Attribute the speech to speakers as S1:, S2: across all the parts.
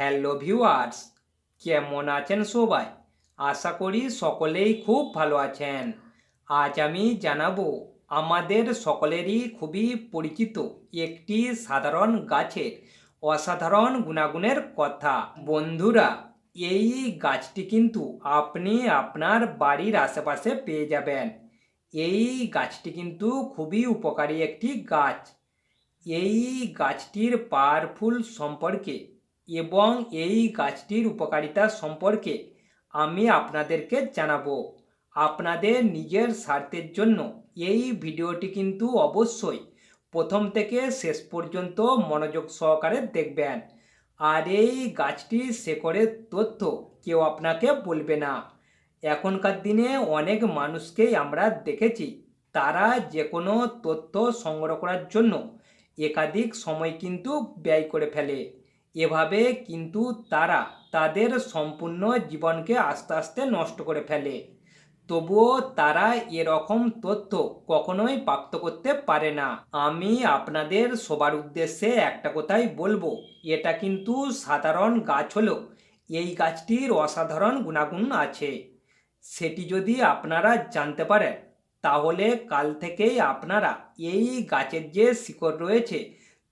S1: Hello viewers কেমন আছেন সবাই? আশা করি সকলেই খুব ভালো আছেন। আজ আমি জানাব, আমাদের সকলেরই খুবই পরিচিত একটি সাধারণ গাছের অসাধারণ গুণাগুণের কথা। বন্ধুরা, এই গাছটি কিন্তু আপনি আপনার বাড়ির আশেপাশে পেয়ে যাবেন। এই গাছটি কিন্তু খুবই উপকারী একটি গাছ। এই গাছটির পাওয়ারফুল সম্পর্কে এবং এই গাছটির উপকারিতা সম্পর্কে আমি আপনাদেরকে জানাব। আপনাদের নিজের স্বার্থের জন্য এই ভিডিওটি কিন্তু অবশ্যই প্রথম থেকে শেষ পর্যন্ত মনোযোগ সহকারে দেখবেন। আর এই গাছটির শেকড়ের তথ্য কেউ আপনাকে বলবে না। এখনকার দিনে অনেক মানুষকেই আমরা দেখেছি, তারা যে কোনো তথ্য সংগ্রহ করার জন্য একাধিক সময় কিন্তু ব্যয় করে ফেলে। এভাবে কিন্তু তারা তাদের সম্পূর্ণ জীবনকে আস্তে আস্তে নষ্ট করে ফেলে। তবুও তারা এরকম তথ্য কখনোই প্রাপ্ত করতে পারে না। আমি আপনাদের সবার উদ্দেশ্যে একটা কথাই বলব, এটা কিন্তু সাধারণ গাছ হলো এই গাছটির অসাধারণ গুণাগুণ আছে। সেটি যদি আপনারা জানতে পারেন, তাহলে কাল থেকেই আপনারা এই গাছের যে শিকড় রয়েছে,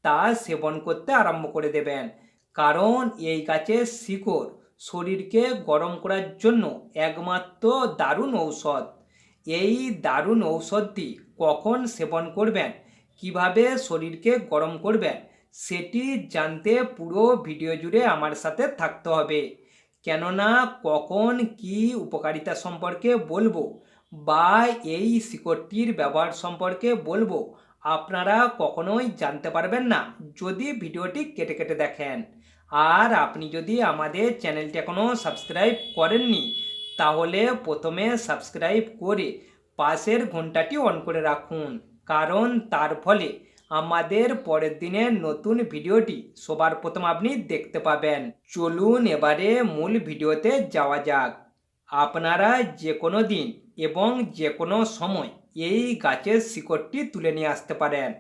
S1: তা সেবন করতে আরম্ভ করে দেবেন। কারণ এই গাছের শিকড়, শরীরকে গরম করার জন্য একমাত্র দারুণ ঔষধ। এই দারুণ ঔষধটি কখন সেবন করবেন, কীভাবে শরীরকে গরম করবেন, সেটি জানতে পুরো ভিডিও জুড়ে আমার সাথে থাকতে হবে। কেননা কখন কি উপকারিতা সম্পর্কে বলব বা এই শিকড়টির ব্যবহার সম্পর্কে বলব আপনারা কখনোই জানতে পারবেন না যদি ভিডিওটি কেটে কেটে দেখেন। আর আপনি যদি আমাদের চ্যানেলটি এখনও সাবস্ক্রাইব করেননি, তাহলে প্রথমে সাবস্ক্রাইব করে পাশের ঘন্টাটি অন করে রাখুন। কারণ তার ফলে আমাদের পরের দিনের নতুন ভিডিওটি সবার প্রথম আপনি দেখতে পাবেন। চলুন এবারে মূল ভিডিওতে যাওয়া যাক। আপনারা যে কোনো দিন এবং যে কোনো সময় এই গাছের শিকড়টি তুলে নিয়ে আসতে পারেন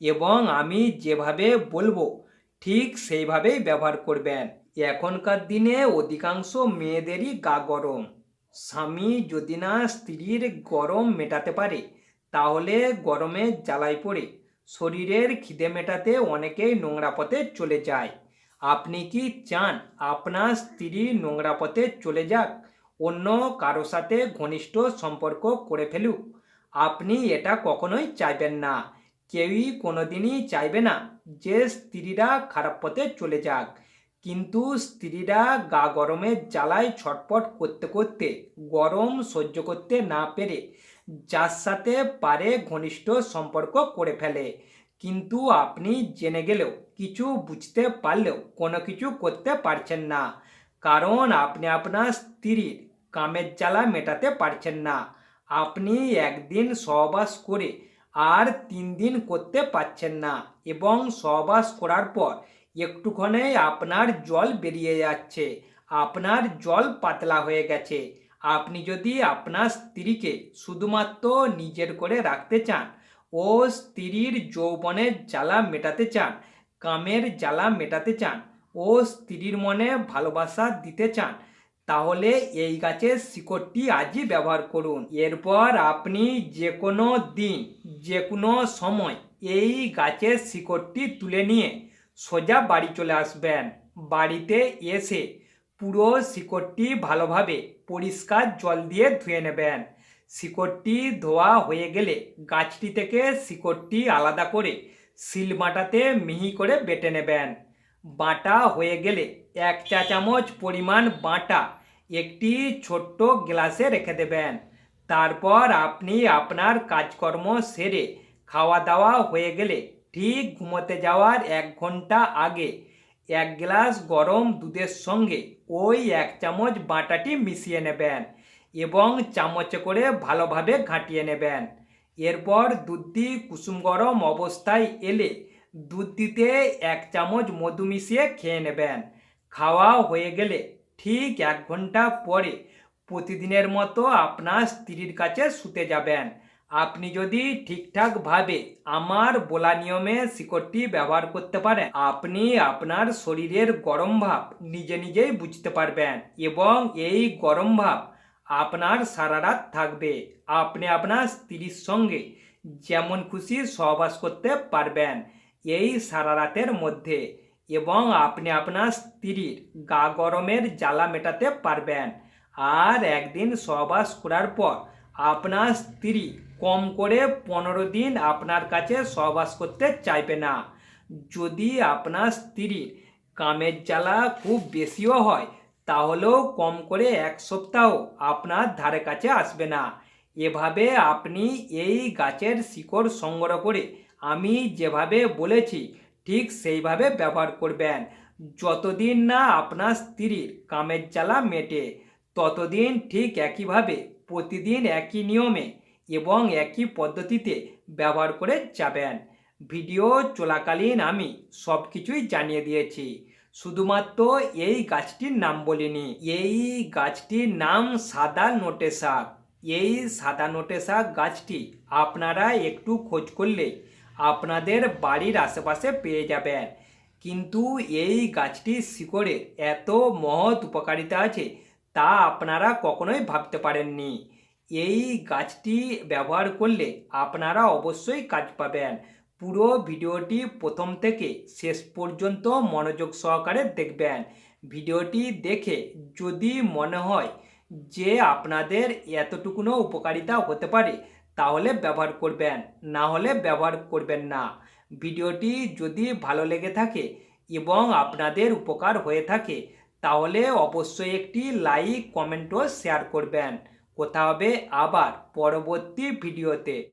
S1: এবং আমি যেভাবে বলব, ঠিক সেইভাবেই ব্যবহার করবেন। এখনকার দিনে অধিকাংশ মেয়েদেরই গা গরম। স্বামী যদি না স্ত্রীর গরম মেটাতে পারে, তাহলে গরমে জ্বালাই পড়ে। শরীরের খিদে মেটাতে অনেকেই নোংরা পথে চলে যায়। আপনি কি চান আপনার স্ত্রী নোংরা পথে চলে যাক? অন্য কারও সাথে ঘনিষ্ঠ সম্পর্ক করে ফেলুক। আপনি এটা কখনোই চাইবেন না। কেউই কোনোদিনই চাইবে না যে স্ত্রীরা খারাপ পথে চলে যাক। কিন্তু স্ত্রীরা গা গরমের জ্বালায় ছটপট করতে করতে, গরম সহ্য করতে না পেরে, যার সাথে পারে ঘনিষ্ঠ সম্পর্ক করে ফেলে। কিন্তু আপনি জেনে গেলেও, কিছু বুঝতে পারলেও কোনো কিছু করতে পারছেন না। কারণ আপনি আপনার স্ত্রীর কামের জ্বালা মেটাতে পারছেন না। আপনি একদিন সহবাস করে আর তিন দিন করতে পারছেন না এবং সহবাস করার পর একটুখানে আপনার জল বেরিয়ে যাচ্ছে। আপনার জল পাতলা হয়ে গেছে। আপনি যদি আপনার স্ত্রীকে শুধুমাত্র নিজের করে রাখতে চান ও স্ত্রীর যৌবনের জ্বালা মেটাতে চান, কামের জ্বালা মেটাতে চান ও স্ত্রীর মনে ভালোবাসা দিতে চান তাহলে এই গাছের শিকড়টি আজই ব্যবহার করুন। এরপর আপনি যে কোনো দিন যে কোনো সময় এই গাছের শিকড়টি তুলে নিয়ে সোজা বাড়ি চলে আসবেন। বাড়িতে এসে পুরো শিকড়টি ভালোভাবে পরিষ্কার জল দিয়ে ধুয়ে নেবেন। শিকড়টি ধোয়া হয়ে গেলে গাছটি থেকে শিকড়টি আলাদা করে শিলবাটাতে মিহি করে বেটে নেবেন। বাটা হয়ে গেলে এক চা চামচ পরিমাণ বাটা একটি ছোট্ট গ্লাসে রেখে দেবেন। তারপর আপনি আপনার কাজকর্ম সেরে খাওয়া দাওয়া হয়ে গেলে ঠিক ঘুমোতে যাওয়ার এক ঘণ্টা আগে এক গ্লাস গরম দুধের সঙ্গে ওই এক চামচ বাটাটি মিশিয়ে নেবেন এবং চামচে করে ভালোভাবে ঘাঁটিয়ে নেবেন। এরপর দুধটি কুসুম গরম অবস্থায় এলে দুধ দিতে এক চামচ মধু মিশিয়ে খেয়ে নেবেন। খাওয়া হয়ে গেলে ঠিক এক ঘণ্টা পরে প্রতিদিনের মতো আপনার স্ত্রীর কাছে শুতে যাবেন। আপনি যদি ঠিকঠাকভাবে আমার বলা নিয়মে শিকড়টি ব্যবহার করতে পারেন, আপনি আপনার শরীরের গরম ভাব নিজে নিজেই বুঝতে পারবেন এবং এই গরম ভাব আপনার সারা রাত থাকবে। আপনি আপনার স্ত্রীর সঙ্গে যেমন খুশি সহবাস করতে পারবেন। এই সারা রাতের মধ্যে এবং আপনি আপনার স্ত্রীর গা গরমের জ্বালা মেটাতে পারবেন। আর একদিন সহবাস করার পর আপনার স্ত্রী কম করে পনেরো দিন আপনার কাছে সহবাস করতে চাইবে না। যদি আপনার স্ত্রীর কামের জ্বালা খুব বেশিও হয়, তাহলেও কম করে এক সপ্তাহ আপনার ধারে কাছে আসবে না। এভাবে আপনি এই গাছের শিকড় সংগ্রহ করে আমি যেভাবে বলেছি, ঠিক সেইভাবে ব্যবহার করবেন। যতদিন না আপনার স্ত্রীর কামের জ্বালা মেটে, ততদিন ঠিক একইভাবে প্রতিদিন একই নিয়মে এবং একই পদ্ধতিতে ব্যবহার করে যাবেন। ভিডিও চলাকালীন আমি সব কিছুই জানিয়ে দিয়েছি। শুধুমাত্র এই গাছটির নাম বলিনি, এই গাছটির নাম সাদা নোটে শাক এই সাদা নোটে শাক গাছটি আপনারা একটু খোঁজ করলে আপনাদের বাড়ির আশেপাশে পেয়ে যাবেন। কিন্তু এই গাছটির শিকড়ে এত মহৎ উপকারিতা আছে, তা আপনারা কখনোই ভাবতে পারেননি। এই গাছটি ব্যবহার করলে আপনারা অবশ্যই কাজ পাবেন। পুরো ভিডিওটি প্রথম থেকে শেষ পর্যন্ত মনোযোগ সহকারে দেখবেন। ভিডিওটি দেখে যদি মনে হয় যে আপনাদের এতটুকুনো উপকারিতা হতে পারে তাহলে ব্যবহার করবেন, না হলে ব্যবহার করবেন না। ভিডিওটি যদি ভালো লেগে থাকে এবং আপনাদের উপকার হয়ে থাকে, তাহলে অবশ্যই একটি লাইক কমেন্টও শেয়ার করবেন। কথা হবে আবার পরবর্তী ভিডিওতে।